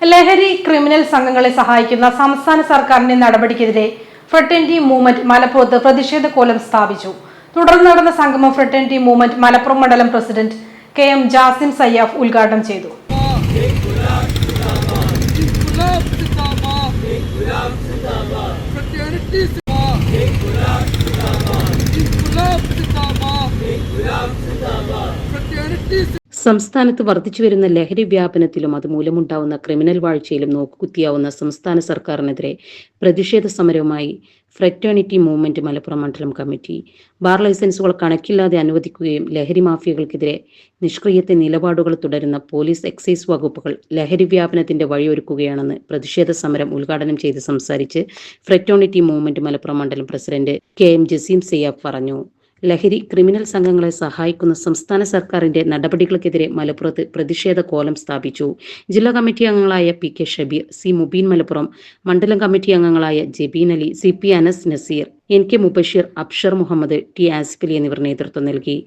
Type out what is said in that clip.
ലഹരി ക്രിമിനൽ സംഘങ്ങളെ സഹായിക്കുന്ന സംസ്ഥാന സർക്കാരിന്റെ നടപടിക്കെതിരെ ഫ്രട്ടന്റി മൂവ്മെന്റ് മലപ്പുറത്ത് പ്രതിഷേധ കോലം സ്ഥാപിച്ചു. തുടർന്ന് നടന്ന സംഗമം ഫ്രട്ടന്റി മൂവ്മെന്റ് മലപ്പുറം മണ്ഡലം president K M Jasim Sayyaf ഉദ്ഘാടനം ചെയ്തു. സംസ്ഥാനത്ത് വർദ്ധിച്ചുവരുന്ന ലഹരി വ്യാപനത്തിലും അതുമൂലമുണ്ടാവുന്ന ക്രിമിനൽ വാഴ്ചയിലും നോക്കുകുത്തിയാവുന്ന സംസ്ഥാന സർക്കാരിനെതിരെ പ്രതിഷേധ സമരവുമായി ഫ്രറ്റേണിറ്റി മൂവ്മെന്റ് മലപ്പുറം മണ്ഡലം കമ്മിറ്റി. ബാർ ലൈസൻസുകൾ കണക്കില്ലാതെ അനുവദിക്കുകയും ലഹരി മാഫിയകൾക്കെതിരെ നിഷ്ക്രിയത്തെ നിലപാടുകൾ തുടരുന്ന പോലീസ് എക്സൈസ് വകുപ്പുകൾ ലഹരി വ്യാപനത്തിന്റെ വഴിയൊരുക്കുകയാണെന്ന് പ്രതിഷേധ സമരം ഉദ്ഘാടനം ചെയ്ത് സംസാരിച്ച് ഫ്രറ്റേണിറ്റി മൂവ്മെന്റ് മലപ്പുറം മണ്ഡലം president K M Jaseem Siyab പറഞ്ഞു. ലഹരി ക്രിമിനൽ സംഘങ്ങളെ സഹായിക്കുന്ന സംസ്ഥാന സർക്കാരിന്റെ നടപടികൾക്കെതിരെ മലപ്പുറത്ത് പ്രതിഷേധ കോലം സ്ഥാപിച്ചു. ജില്ലാ കമ്മിറ്റി അംഗങ്ങളായ P K Shabeer C Mubeen Malappuram മണ്ഡലം കമ്മിറ്റി അംഗങ്ങളായ Jabeen Ali C P Anas Nazeer N K Mubashir Absar Muhammad T Asifali എന്നിവർ നേതൃത്വം നൽകി.